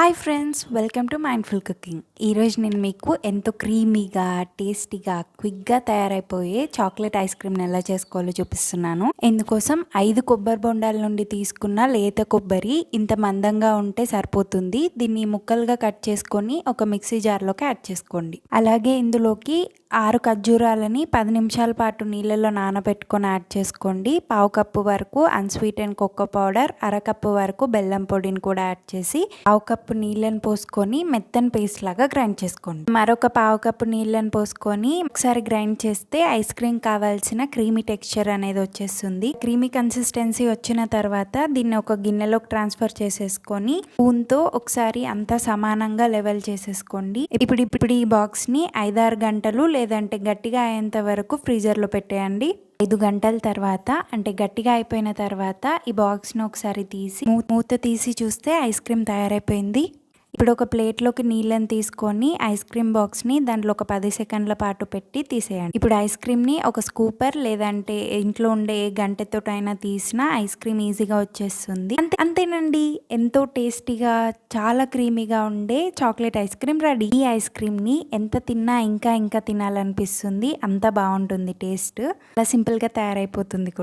Hi friends welcome to mindful cooking. ఈరోజు నేను మీకు ఎంతో క్రీమీగా టేస్టీగా క్విక్గా తయారైపోయే చాక్లెట్ ఐస్ క్రీమ్ని ఎలా చేసుకోవాలో చూపిస్తున్నాను. ఇందుకోసం ఐదు కొబ్బరి బొండాల నుండి తీసుకున్న లేత కొబ్బరి ఇంత మందంగా ఉంటే సరిపోతుంది. దీన్ని ముక్కలుగా కట్ చేసుకొని ఒక మిక్సీ జార్లోకి యాడ్ చేసుకోండి. అలాగే ఇందులోకి ఆరు ఖర్జూరాలని పది నిమిషాల పాటు నీళ్ళలో నానబెట్టుకొని యాడ్ చేసుకోండి. పావు కప్పు వరకు అన్స్వీట్ అండ్ కోకో పౌడర్ అరకప్పు వరకు బెల్లం పొడిని కూడా యాడ్ చేసి పావు కప్పు నీళ్ళని పోసుకొని మెత్తని పేస్ట్ లాగా గ్రైండ్ చేసుకోండి. మరొక పావు కప్పు నీళ్ళని పోసుకొని ఒకసారి గ్రైండ్ చేస్తే ఐస్ క్రీమ్ కావాల్సిన క్రీమీ టెక్స్చర్ అనేది వచ్చేస్తుంది. క్రీమీ కన్సిస్టెన్సీ వచ్చిన తర్వాత దీన్ని ఒక గిన్నెలోకి ట్రాన్స్ఫర్ చేసేసుకొని స్పూన్తో ఒకసారి అంతా సమానంగా లెవెల్ చేసేసుకోండి. ఇప్పుడు ఇప్పుడు ఈ బాక్స్ని ఐదారు గంటలు లేదంటే గట్టిగా అయ్యేంత వరకు ఫ్రీజర్లో పెట్టేయండి. ఐదు గంటల తర్వాత అంటే గట్టిగా అయిపోయిన తర్వాత ఈ బాక్స్ను ఒకసారి తీసి మూత తీసి చూస్తే ఐస్ క్రీమ్ తయారైపోయింది. ఇప్పుడు ఒక ప్లేట్లోకి నీళ్ళని తీసుకొని ఐస్ క్రీమ్ బాక్స్ని దాంట్లో ఒక పది సెకండ్ల పాటు పెట్టి తీసేయండి. ఇప్పుడు ఐస్ క్రీమ్ని ఒక స్కూపర్ లేదంటే ఇంట్లో ఉండే ఏ గంటెతోటైనా తీసినా ఐస్ క్రీమ్ ఈజీగా వచ్చేస్తుంది. అంతే అంతేనండి. ఎంతో టేస్టీగా చాలా క్రీమీగా ఉండే చాక్లెట్ ఐస్ క్రీమ్ రెడీ. ఈ ఐస్ క్రీమ్ని ఎంత తిన్నా ఇంకా ఇంకా తినాలనిపిస్తుంది. అంత బాగుంటుంది టేస్ట్. అలా సింపుల్గా తయారైపోతుంది